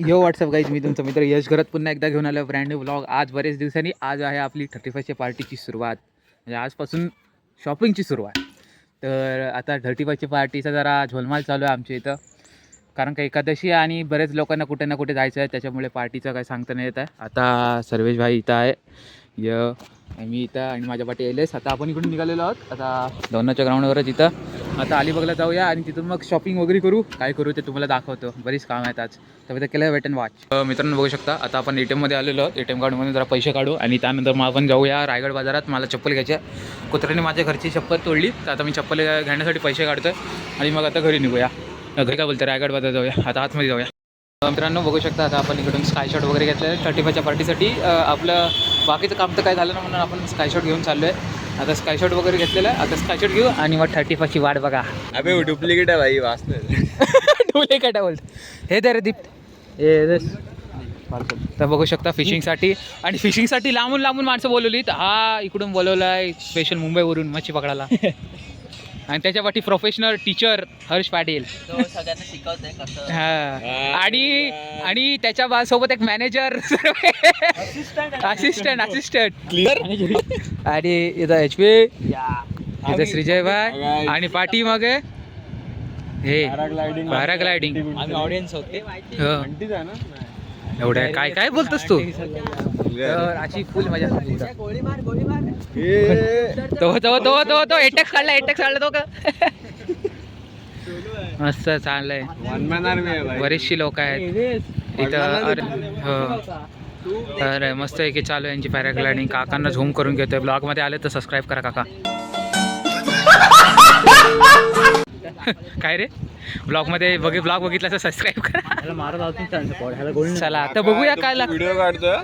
यो WhatsApp guys मी तुमचा मित्र यश घरात. पुन्हा एकदा घेऊन आलो ब्रँड न्यू ब्लॉग आज बरेच दिवसांनी आज आहे आपली थर्टी फर्स्टच्या पार्टीची सुरुवात. म्हणजे आजपासून शॉपिंगची सुरुवात. तर आता थर्टी फर्स्टची पार्टीचा जरा झोलमाल चालू आहे आमच्या इथं. कारण का एकादशी आहे आणि बरेच लोकांना कुठे ना कुठे जायचं आहे त्याच्यामुळे पार्टीचं काय सांगता नाही येत आहे. आता सर्वेश भाई इथं आहे. य मी इथं आणि माझ्या पाठी येलेस आता आपण इकडून निघालेलो आहोत. आता दोनाच्या ग्राउंडवरच इथं. आता अलिबागला जाऊया आणि तिथून मग शॉपिंग वगैरे करू. काय करू ते तुम्हाला दाखवतो. बरीच काम आहेत आज. तर केलं वेट अँड वॉच मित्रांनो बघू शकता आता आपण ए टी एममध्ये आलेलो ए टी एम कार्डमध्ये जरा पैसे काढू आणि त्यानंतर मग आपण जाऊया रायगड बाजारात. मला चप्पल घ्यायची आहे. कुत्र्याने माझ्या घरची चप्पल तोडली. तर आता मी चप्पल घेण्यासाठी पैसे काढतोय आणि मग आता घरी निघूया. घरी काय बोलतो रायगड बाजार जाऊया. आता आतमध्ये जाऊया. मित्रांनो बघू शकता आता आपण इकडून स्कायशॉट वगैरे घेतलं आहे. थर्टी फायच्या पार्टीसाठी आपलं बाकीचं काम तर काय झालं ना म्हणून आपण स्कायशॉट घेऊन चाललो आहे आता स्काय शॉट वगैरे घेतलेलं आहे. आता स्काय शॉट घेऊ आणि मग थर्टी फायची वाट बघा. अबे वो डुप्लीकेट है भाई वास्तव डोले कटा बोलत हे दे रे दीप. हे. तर बघू शकता फिशिंगसाठी आणि फिशिंगसाठी लांबून लांबून माणसं बोलवली. तर हा इकडून बोलवलं आहे स्पेशल मुंबईवरून मच्छी पकडायला. आणि त्याच्या पाठी प्रोफेशनल टीचर हर्ष पाटील. सगळ्यांना शिकवतोय कसं. हा. आणि आणि त्याच्या बा- सोबत एक मॅनेजर असिस्टंट असिस्टंट क्लिअर आणि इथं एच पी इथं श्रीजय भाई. आणि पाठी मग आहे हे पॅराग्लायडिंग पॅराग्लायडिंग आम्ही ऑडियन्स होते. एवढं आहे. काय काय बोलतोस तू? तर अशी फुल मजा गोळी मार गोळी मार. तो तो तो तो तो एटेक्स काढला एटेक्स काढला तो का? मस्त चाललंय. वन मॅन आर्मी आहे भाई. बरीचशी लोक आहेत. इथं अरे हो. तर मस्त आहे की चालू आहे यांची पॅराग्लायडिंग काकांना झूम करून घेतोय. ब्लॉगमध्ये आले तर सबस्क्राईब करा काका. काय रे? ब्लॉगमध्ये बघी ब्लॉग बघितला तर सबस्क्राईब करा चला आता बघूया काय लागतं. व्हिडिओ काढतोय.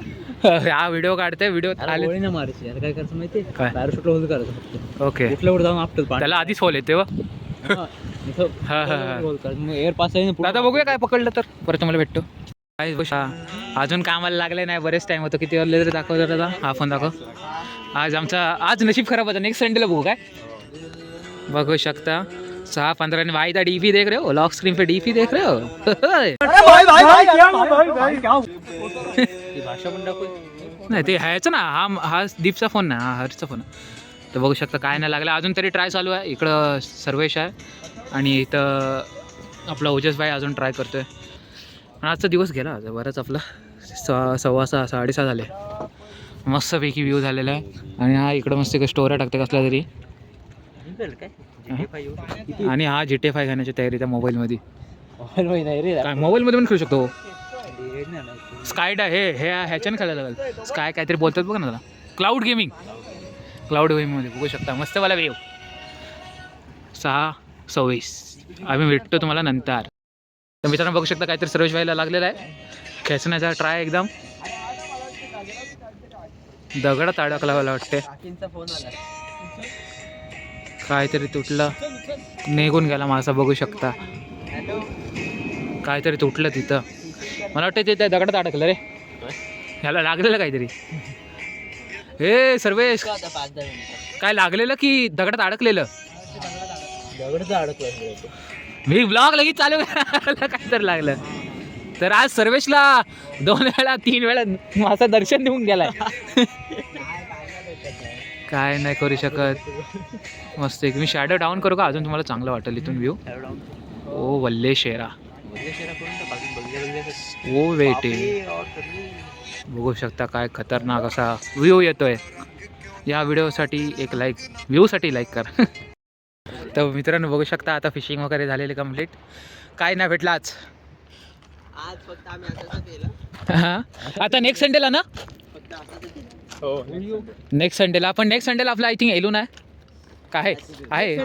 हा व्हिडिओ काढतोय व्हिडिओ आले. ना मारायची आता काय करायचं माहिती? काय? पॅराशूट होल्ड करायचं फक्त ओके कुठल्यावर जाऊन आपटत त्याला आधीच होल येते हा, हा, हा. एअर पास आहे दादा बघूया काय पकडलं तर. परत तुम्हाला भेटतो. काय. अजून कामाला लागले नाही बरेच टाइम होतो. किती वाजले तरी दाखव जरा दादा. हा फोन दाखव. आज आमचा आज नशीब खराब होता. नेक्स्ट संडेला बघू काय? बघू शकता. सहा पंद्रह ने भाई था डीपी देख रहे हो? लॉक स्क्रीन पे डीपी देख रहे हो? भाषा पण टाकू नाही ते ह्याचं ना हा हा दीपचा फोन ना हा हर्षचा फोन तर बघू शकता काय नाही लागलं. अजून तरी ट्राय चालू आहे. इकडं सर्वेश आहे. आणि इथं आपला ओजस भाई अजून ट्राय करतोय. आणि आजचा दिवस गेला बरंच आपला. सहा सव्वा सहा साडेसहा झाले. मस्तपैकी व्ह्यू झालेला आहे. आणि हा इकडं मस्त स्टोऱ्या टाकते कसल्या तरी. काय? आणि हा जी टी फाय घेण्याची तयारी त्या मोबाईलमध्ये. नाही रे. काय मोबाईलमध्ये पण खेळू शकतो? स्काय डा हे हे ह्याच्याने खेळायला लागेल. स्काय काहीतरी बोलतात बघा ना त्याला क्लाउड गेमिंग क्लाउड गेमिंगमध्ये बघू शकता. मस्त वाला वेव सहा सव्वीस. आम्ही भेटतो तुम्हाला नंतर. तर मित्रांनो बघू शकता काहीतरी सर्वेश व्हायला लागलेला आहे. खेचण्याचा ट्राय एकदम. दगडात अडकला मला वाटते काकींचा फोन आला. काहीतरी तुटलं. निघून गेला मासा बघू शकता. काहीतरी तुटलं तिथं. मला वाटतं ते त्या दगडात अडकलं रे. ह्याला लागलेलं काहीतरी. हे सर्वेश. काय लागलेलं की दगडात अडकलेलं? अडकलं मी ब्लॉग लगेच चालू काहीतरी लागलं. तर आज सर्वेशला दोन वेळा तीन वेळा माझं दर्शन देऊन गेलाय. काय नाही करू शकत. मस्त एक मी शॅडो डाऊन करू का? अजून तुम्हाला चांगलं वाटेल इथून व्ह्यू ओ वल्ले शेरा. ओ वेटे. बघू शकता काय खतरनाक असा व्ह्यू येतोय. या व्हिडिओसाठी एक लाईक व्ह्यूसाठी लाईक करा. तर मित्रांनो बघू शकता आता फिशिंग वगैरे झालेली कंप्लीट काय नाही भेटलं आज? आज फक्त आम्ही आता नेक्स्ट संडेला ना? नेक्स्ट संडेला आपण नेक्स्ट संडेला आपलं आय थिंक येलो ना काय? आहे.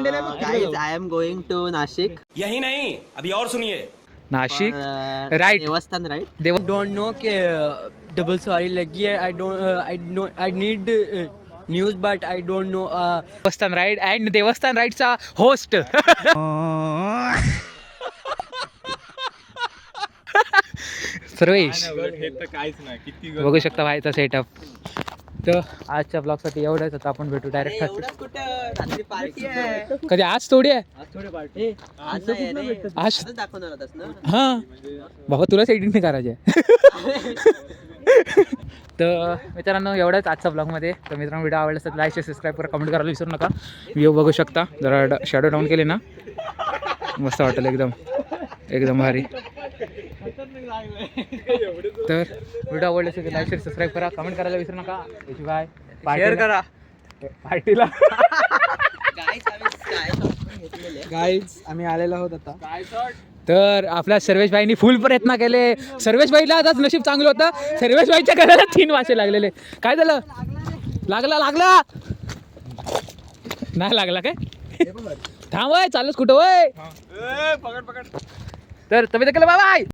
I am going to Nashik यही नहीं अभी और सुनिए। नाशिक? Right. देवस्थान राईट देव don't know कि डबल सॉरी लगी है. I don't I know I need news but I don't know Devasthan ride and Devasthan राईडचा host Sarvesh हे बघू शकता व्हायचा सेटअप तर आजच्या ब्लॉगसाठी एवढंच. आता आपण भेटू डायरेक्ट कधी आज थोडी आहे? आज आजच हां. बाबा तुलाच एडिट नाही करायचे तर मित्रांनो एवढंच आजच्या ब्लॉगमध्ये तर मित्रांनो व्हिडिओ आवडला तर लाईक सबस्क्राईब करा कमेंट करायला विसरू नका. व्हिडिओ बघू शकता. जरा शॅडो डाऊन केले ना. मस्त वाटेल एकदम. एकदम भारी. तर व्हिडिओ आवडला असेल तर लाईक शेअर सबस्क्राईब करा. कमेंट करायला विसरू नका. शिवाय शेअर करा. पार्टीला काय चालेल काय शॉपिंग घेतलेले. गाईज आम्ही आलेलो आहोत आता. तर आपल्या सर्वेश भाईनी फुल प्रयत्न केले. सर्वेश भाईला आताच नशीब चांगलं होतं. सर्वेश भाईच्या घराला तीन वाचे लागलेले. काय झालं? लागला लागला. नाही लागला काय? थांब वय चालूच कुठं वय पकड पकड. तर तुम्ही केलं बाय